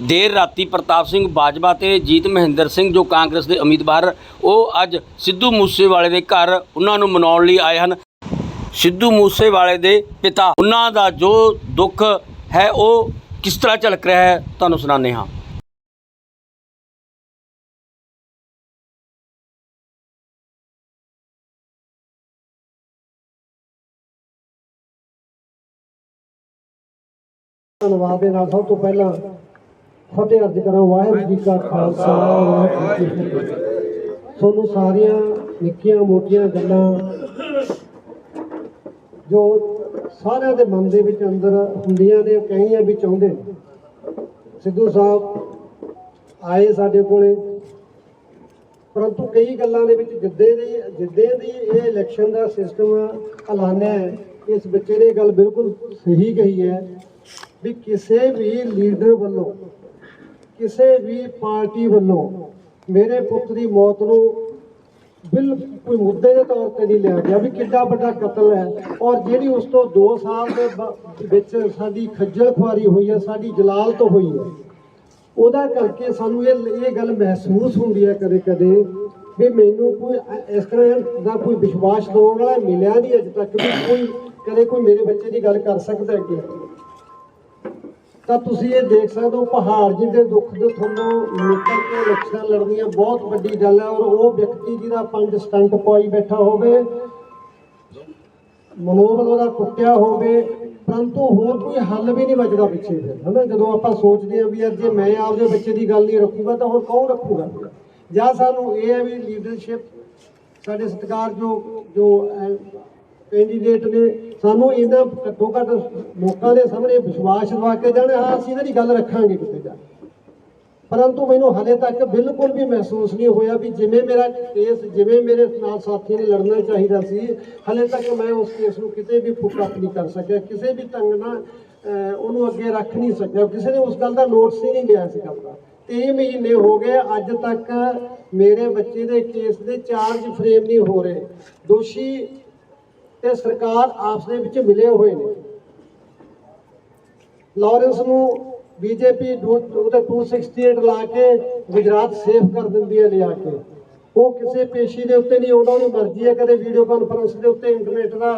ਦੇਰ ਰਾਤੀ ਪ੍ਰਤਾਪ ਸਿੰਘ ਬਾਜਵਾ ਤੇ ਜੀਤ ਮਹਿੰਦਰ ਸਿੰਘ ਜੋ ਕਾਂਗਰਸ ਦੇ ਉਮੀਦਵਾਰ, ਉਹ ਅੱਜ ਸਿੱਧੂ ਮੂਸੇਵਾਲੇ ਦੇ ਘਰ ਉਹਨਾਂ ਨੂੰ ਮਨਾਉਣ ਲਈ ਆਏ ਹਨ। ਸਿੱਧੂ ਮੂਸੇਵਾਲੇ ਦੇ ਪਿਤਾ, ਉਹਨਾਂ ਦਾ ਜੋ ਦੁੱਖ ਹੈ, ਉਹ ਕਿਸ ਤਰ੍ਹਾਂ ਝਲਕ ਰਿਹਾ ਹੈ, ਤੁਹਾਨੂੰ ਸੁਣਾਉਂਦੇ ਹਾਂ। ਧੰਨਵਾਦ ਦੇ। ਨਾਲ ਸਭ ਤੋਂ ਪਹਿਲਾਂ ਫਤਿਹ ਅਰਜ ਕਰਾਂ, ਵਾਹਿਗੁਰੂ ਜੀ ਕਾ ਖਾਲਸਾ, ਵਾਹਿਗੁਰੂ ਜੀ ਕੀ ਫਤਿਹ। ਤੁਹਾਨੂੰ ਸਾਰੀਆਂ ਨਿੱਕੀਆਂ ਮੋਟੀਆਂ ਗੱਲਾਂ ਜੋ ਸਾਰਿਆਂ ਦੇ ਮਨ ਦੇ ਵਿੱਚ ਅੰਦਰ ਹੁੰਦੀਆਂ ਨੇ, ਉਹ ਕਹੀਆਂ ਵੀ ਚਾਹੁੰਦੇ ਸਿੱਧੂ ਸਾਹਿਬ ਆਏ ਸਾਡੇ ਕੋਲੇ, ਪਰੰਤੂ ਕਈ ਗੱਲਾਂ ਦੇ ਵਿੱਚ ਜਿੱਦੇ ਦੀ ਜਿੱਦੇ ਦੀ ਇਹ ਇਲੈਕਸ਼ਨ ਦਾ ਸਿਸਟਮ ਐਲਾਨਿਆ ਹੈ, ਇਸ ਬੱਚੇ ਨੇ ਇਹ ਗੱਲ ਬਿਲਕੁਲ ਸਹੀ ਕਹੀ ਹੈ ਵੀ ਕਿਸੇ ਵੀ ਲੀਡਰ ਵੱਲੋਂ ਕਿਸੇ ਵੀ ਪਾਰਟੀ ਵੱਲੋਂ ਮੇਰੇ ਪੁੱਤ ਦੀ ਮੌਤ ਨੂੰ ਬਿਲ ਕੋਈ ਮੁੱਦੇ ਦੇ ਤੌਰ ਤੇ ਨਹੀਂ ਲਿਆ ਗਿਆ ਵੀ ਕਿੱਡਾ ਵੱਡਾ ਕਤਲ ਹੈ। ਔਰ ਜਿਹੜੀ ਉਸ ਤੋਂ 2 ਸਾਲ ਦੇ ਬ- ਵਿੱਚ ਸਾਡੀ ਖੱਜਲ ਖੁਆਰੀ ਹੋਈ ਹੈ, ਸਾਡੀ ਜਲਾਲਤ ਹੋਈ ਹੈ, ਉਹਦਾ ਕਰਕੇ ਸਾਨੂੰ ਇਹ ਇਹ ਗੱਲ ਮਹਿਸੂਸ ਹੁੰਦੀ ਹੈ ਕਦੇ ਕਦੇ ਵੀ ਮੈਨੂੰ ਕੋਈ ਇਸ ਤਰ੍ਹਾਂ ਦਾ ਕੋਈ ਵਿਸ਼ਵਾਸ ਦਿਵਾਉਣ ਵਾਲਾ ਮਿਲਿਆ ਨਹੀਂ ਅਜੇ ਤੱਕ ਵੀ ਕੋਈ, ਕਦੇ ਕੋਈ ਮੇਰੇ ਬੱਚੇ ਦੀ ਗੱਲ ਕਰ ਸਕਦਾ ਅੱਗੇ ਤਾਂ ਤੁਸੀਂ ਇਹ ਦੇਖ ਸਕਦੇ ਹੋ, ਪਹਾੜ ਜਿਹਦੇ ਦੁੱਖ ਦੇ ਤੁਹਾਨੂੰ ਨਿਕਲ ਕੇ ਇਲੈਕਸ਼ਨ ਲੜਨੀਆਂ ਬਹੁਤ ਵੱਡੀ ਗੱਲ ਹੈ ਔਰ ਉਹ ਵਿਅਕਤੀ ਜਿਹਦਾ ਪੰਜ ਸਟੰਟ ਪਾਈ ਬੈਠਾ ਹੋਵੇ, ਮਨੋਬਲ ਉਹਦਾ ਟੁੱਟਿਆ ਹੋਵੇ, ਪਰੰਤੂ ਹੋਰ ਕੋਈ ਹੱਲ ਵੀ ਨਹੀਂ ਬਚਦਾ ਪਿੱਛੇ ਫਿਰ, ਹਨਾ? ਜਦੋਂ ਆਪਾਂ ਸੋਚਦੇ ਹਾਂ ਵੀ ਅੱਜ ਜੇ ਮੈਂ ਆਪਦੇ ਬੱਚੇ ਦੀ ਗੱਲ ਨਹੀਂ ਰੱਖੂਗਾ ਤਾਂ ਹੋਰ ਕੌਣ ਰੱਖੂਗਾ? ਜਾਂ ਸਾਨੂੰ ਇਹ ਹੈ ਵੀ ਲੀਡਰਸ਼ਿਪ ਸਾਡੇ ਸਤਿਕਾਰ ਜੋ ਜੋ ਕੈਂਡੀਡੇਟ ਨੇ ਸਾਨੂੰ ਇਹਨਾਂ ਘੱਟੋ ਘੱਟ ਲੋਕਾਂ ਦੇ ਸਾਹਮਣੇ ਵਿਸ਼ਵਾਸ ਦਿਵਾ ਕੇ ਜਾਣ, ਹਾਂ, ਅਸੀਂ ਇਹਨਾਂ ਦੀ ਗੱਲ ਰੱਖਾਂਗੇ ਕਿਤੇ ਜਾ। ਪਰੰਤੂ ਮੈਨੂੰ ਹਲੇ ਤੱਕ ਬਿਲਕੁਲ ਵੀ ਮਹਿਸੂਸ ਨਹੀਂ ਹੋਇਆ ਵੀ ਜਿਵੇਂ ਮੇਰਾ ਕੇਸ, ਜਿਵੇਂ ਮੇਰੇ ਨਾਲ ਸਾਥੀ ਨੇ ਲੜਨਾ ਚਾਹੀਦਾ ਸੀ, ਹਲੇ ਤੱਕ ਮੈਂ ਉਸ ਕੇਸ ਨੂੰ ਕਿਤੇ ਵੀ ਫੁੱਟ ਨਹੀਂ ਕਰ ਸਕਿਆ, ਕਿਸੇ ਵੀ ਢੰਗ ਨਾਲ ਉਹਨੂੰ ਅੱਗੇ ਰੱਖ ਨਹੀਂ ਸਕਿਆ, ਕਿਸੇ ਨੇ ਉਸ ਗੱਲ ਦਾ ਨੋਟਿਸ ਹੀ ਨਹੀਂ ਲਿਆ ਇਸ ਗੱਲ ਦਾ। 3 ਮਹੀਨੇ ਹੋ ਗਏ, ਅੱਜ ਤੱਕ ਮੇਰੇ ਬੱਚੇ ਦੇ ਕੇਸ ਦੇ ਚਾਰਜ ਫਰੇਮ ਨਹੀਂ ਹੋ ਰਹੇ। ਦੋਸ਼ੀ ਤੇ ਸਰਕਾਰ ਆਪਸ ਦੇ ਵਿੱਚ ਮਿਲੇ ਹੋਏ ਨੇ। ਲਾਰੈਂਸ ਨੂੰ ਬੀਜੇਪੀ ਉਹਦੇ 268 ਲਾ ਕੇ ਗੁਜਰਾਤ ਸੇਫ ਕਰ ਦਿੰਦੀ ਹੈ ਲਿਆ ਕੇ। ਉਹ ਕਿਸੇ ਪੇਸ਼ੀ ਦੇ ਉੱਤੇ ਨਹੀਂ, ਉਹਨਾਂ ਨੂੰ ਮਰਜ਼ੀ ਹੈ ਕਦੇ ਵੀਡੀਓ ਕਾਨਫਰੰਸ ਦੇ ਉੱਤੇ ਇੰਟਰਨੈਟ ਦਾ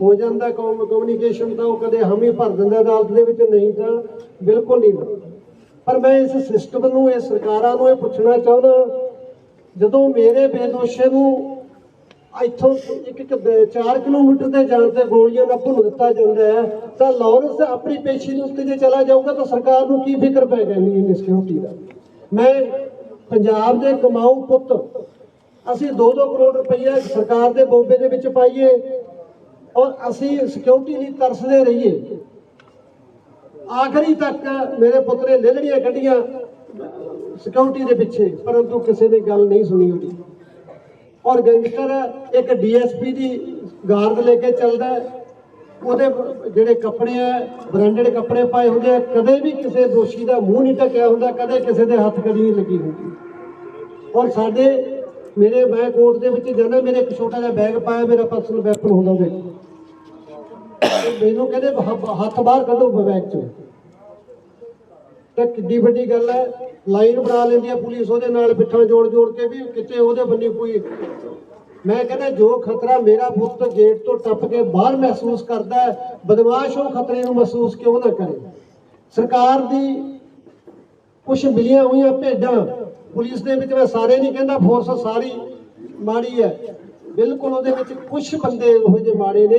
ਹੋ ਜਾਂਦਾ ਕਮਿਊਨੀਕੇਸ਼ਨ ਤਾਂ ਉਹ ਕਦੇ ਹਮੀ ਭਰ ਦਿੰਦਾ, ਅਦਾਲਤ ਦੇ ਵਿੱਚ ਨਹੀਂ ਤਾਂ ਬਿਲਕੁਲ ਨਹੀਂ। ਪਰ ਮੈਂ ਇਸ ਸਿਸਟਮ ਨੂੰ ਇਹ ਸਰਕਾਰਾਂ ਨੂੰ ਇਹ ਪੁੱਛਣਾ ਚਾਹੁੰਦਾ, ਜਦੋਂ ਮੇਰੇ ਬੇਦੋਸ਼ੇ ਨੂੰ ਇੱਥੋਂ ਇੱਕ ਇੱਕ 4 ਕਿਲੋਮੀਟਰ ਦੇ ਜਾਣ ਤੇ ਗੋਲੀਆਂ ਦਾ ਭੁੰਨ ਦਿੱਤਾ ਜਾਂਦਾ ਹੈ। ਤਾਂ ਲਾਰੈਂਸ ਆਪਣੀ ਪੇਸ਼ੀ ਦੇ ਉੱਤੇ ਜੇ ਚਲਾ ਜਾਊਗਾ ਤਾਂ ਸਰਕਾਰ ਨੂੰ ਕੀ ਫਿਕਰ ਪੈ ਜਾਣੀ ਹੈ ਸਿਕਿਉਰਿਟੀ ਦਾ? ਮੈਂ ਪੰਜਾਬ ਦੇ ਕਮਾਊ ਪੁੱਤ, ਅਸੀਂ 2-2 ਕਰੋੜ ਰੁਪਈਆ ਸਰਕਾਰ ਦੇ ਬੋਬੇ ਦੇ ਵਿੱਚ ਪਾਈਏ ਔਰ ਅਸੀਂ ਸਿਕਿਉਰਿਟੀ ਲਈ ਤਰਸਦੇ ਰਹੀਏ। ਆਖਰੀ ਤੱਕ ਮੇਰੇ ਪੁੱਤ ਨੇ ਲੇਲੜੀਆਂ ਕੱਢੀਆਂ ਸਿਕਿਉਰਿਟੀ ਦੇ ਪਿੱਛੇ, ਪਰੰਤੂ ਕਿਸੇ ਨੇ ਗੱਲ ਨਹੀਂ ਸੁਣੀ ਉਹਦੀ। ਔਰ ਗੈਂਗਸਟਰ ਇੱਕ ਡੀਐਸਪੀ ਦੀ ਗਾਰਡ ਲੈ ਕੇ ਚੱਲਦਾ ਉਹਦੇ ਜਿਹੜੇ ਕੱਪੜੇ ਆ, ਬ੍ਰਾਂਡਡ ਕੱਪੜੇ ਪਾਏ ਹੁੰਦੇ ਆ, ਕਦੇ ਵੀ ਕਿਸੇ ਦੋਸ਼ੀ ਦਾ ਮੂੰਹ ਨਹੀਂ ਢੱਕਿਆ ਹੁੰਦਾ, ਕਦੇ ਕਿਸੇ ਦੇ ਹੱਥ ਕਦੀ ਨਹੀਂ ਲੱਗੀ ਹੁੰਦੀ। ਔਰ ਸਾਡੇ, ਮੇਰੇ ਮੈਂ ਕੋਰਟ ਦੇ ਵਿੱਚ ਜਾਂਦਾ, ਮੇਰੇ ਇੱਕ ਛੋਟਾ ਜਿਹਾ ਬੈਗ ਪਾਇਆ, ਮੇਰਾ ਪਰਸਨਲ ਵੈਪਨ ਹੁੰਦਾ ਉਹਦੇ ਮੈਨੂੰ ਕਹਿੰਦੇ ਹੱਥ ਬਾਹਰ ਕੱਢੋ ਬੈਗ ਚੋਂ। ਤਾਂ ਕਿੱਡੀ ਵੱਡੀ ਗੱਲ ਹੈ, ਲਾਈਨ ਬਣਾ ਲੈਂਦੀ ਹੈ ਪੁਲਿਸ, ਉਹਦੇ ਨਾਲ ਪਿੱਠਾਂ ਜੋੜ ਜੋੜ ਕੇ ਵੀ ਕਿਤੇ ਉਹਦੇ ਬੰਨੀ ਕੋਈ। ਮੈਂ ਕਹਿੰਦਾ ਜੋ ਖਤਰਾ ਮੇਰਾ ਪੁੱਤ ਗੇਟ ਤੋਂ ਟੱਪ ਕੇ ਬਾਹਰ ਮਹਿਸੂਸ ਕਰਦਾ ਹੈ, ਬਦਮਾਸ਼ ਉਹ ਖਤਰੇ ਨੂੰ ਮਹਿਸੂਸ ਕਿਉਂ ਨਾ ਕਰੇ? ਸਰਕਾਰ ਦੀ ਕੁਝ ਮਿਲੀਆਂ ਹੋਈਆਂ ਭੇਡਾਂ, ਪੁਲਿਸ ਦੇ ਵਿੱਚ ਮੈਂ ਸਾਰੇ ਨਹੀਂ ਕਹਿੰਦਾ ਫੋਰਸ ਸਾਰੀ ਮਾੜੀ ਹੈ। ਬਿਲਕੁਲ ਉਹਦੇ ਵਿੱਚ ਕੁਝ ਬੰਦੇ ਇਹੋ ਜਿਹੇ ਮਾੜੇ ਨੇ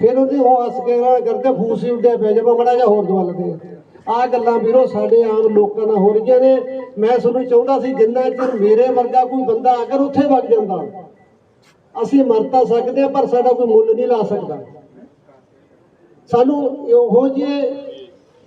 ਫਿਰ ਉਹਦੀ ਉਹ ਕੇ ਨਾ ਕਰਦੇ, ਫੂਸ ਹੀ ਉੱਡਿਆ ਪੈ ਜਾਵਾ ਮੜਾ ਜਾ ਹੋਰ ਦਵਾ ਲਦੇ ਆ। ਗੱਲਾਂ ਵੀਰੋ ਸਾਡੇ ਆਮ ਲੋਕਾਂ ਨਾਲ ਹੋ ਰਹੀਆਂ ਨੇ। ਮੈਂ ਤੁਹਾਨੂੰ ਚਾਹੁੰਦਾ ਸੀ, ਜਿੰਨਾ ਚਿਰ ਮੇਰੇ ਵਰਗਾ ਕੋਈ ਬੰਦਾ ਅਗਰ ਉੱਥੇ ਵਗ ਜਾਂਦਾ, ਅਸੀਂ ਮਰਤਾ ਸਕਦੇ ਹਾਂ, ਪਰ ਸਾਡਾ ਕੋਈ ਮੁੱਲ ਨਹੀਂ ਲਾ ਸਕਦਾ। ਸਾਨੂੰ ਇਹੋ ਜਿਹੇ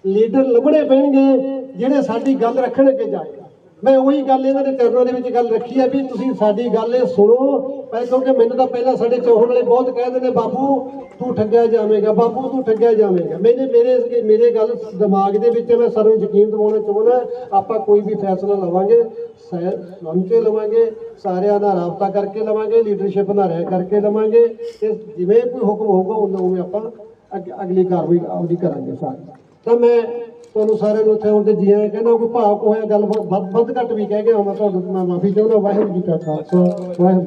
ਲੀਡਰ ਲੱਭਣੇ ਪੈਣਗੇ, ਜਿਹੜੇ ਸਾਡੀ ਗੱਲ ਰੱਖਣ ਅੱਗੇ ਜਾਏ ਮੈਂ ਉਹੀ ਗੱਲ ਇਹਨਾਂ ਦੇ ਚਰਨਾਂ ਦੇ ਵਿੱਚ ਗੱਲ ਰੱਖੀ ਹੈ ਵੀ ਤੁਸੀਂ ਸਾਡੀ ਗੱਲ ਇਹ ਸੁਣੋ ਪਰ ਕਿਉਂਕਿ ਮੈਨੂੰ ਤਾਂ ਪਹਿਲਾਂ ਸਾਡੇ ਚੌਹਣ ਵਾਲੇ ਬਹੁਤ ਕਹਿੰਦੇ ਨੇ, ਬਾਪੂ, ਤੂੰ ਠੱਗਿਆ ਜਾਵੇਂਗਾ, ਬਾਪੂ, ਤੂੰ ਠੱਗਿਆ ਜਾਵੇਂਗਾ। ਮੈਨੇ ਮੇਰੇ ਮੇਰੇ ਗੱਲ ਦਿਮਾਗ ਦੇ ਵਿੱਚ ਮੈਂ ਸਰੋਂ ਯਕੀਨ ਦਿਵਾਉਣਾ ਚਾਹੁੰਦਾ, ਆਪਾਂ ਕੋਈ ਵੀ ਫੈਸਲਾ ਲਵਾਂਗੇ, ਸਹਿ ਸੁਣ ਕੇ ਲਵਾਂਗੇ, ਸਾਰਿਆਂ ਦਾ ਰਾਬਤਾ ਕਰਕੇ ਲਵਾਂਗੇ, ਲੀਡਰਸ਼ਿਪ ਨਾਲ ਰਹਿ ਕਰਕੇ ਲਵਾਂਗੇ ਤੇ ਜਿਵੇਂ ਕੋਈ ਹੁਕਮ ਹੋਊਗਾ ਉਹਨਾਂ ਉਵੇਂ ਆਪਾਂ ਅੱਗੇ- ਅਗਲੀ ਕਾਰਵਾਈ ਆਪਦੀ ਕਰਾਂਗੇ ਸਾਰੇ। ਤਾਂ ਮੈਂ ਤੁਹਾਨੂੰ ਸਾਰਿਆਂ ਨੂੰ ਇੱਥੇ ਆਉਣ ਤੇ ਜੀ ਕਹਿੰਦਾ, ਕੋਈ ਭਾਵਕ ਹੋਇਆ ਗੱਲ ਵੱਧ ਵੱਧ ਘੱਟ ਵੀ ਕਹਿ ਗਿਆ ਮੈਂ ਤੁਹਾਨੂੰ ਮੈਂ ਮਾਫੀ ਚਾਹੁੰਦਾ। ਵਾਹਿਗੁਰੂ ਜੀ ਕਾ ਖਾਲਸਾ, ਵਾਹਿਗੁਰੂ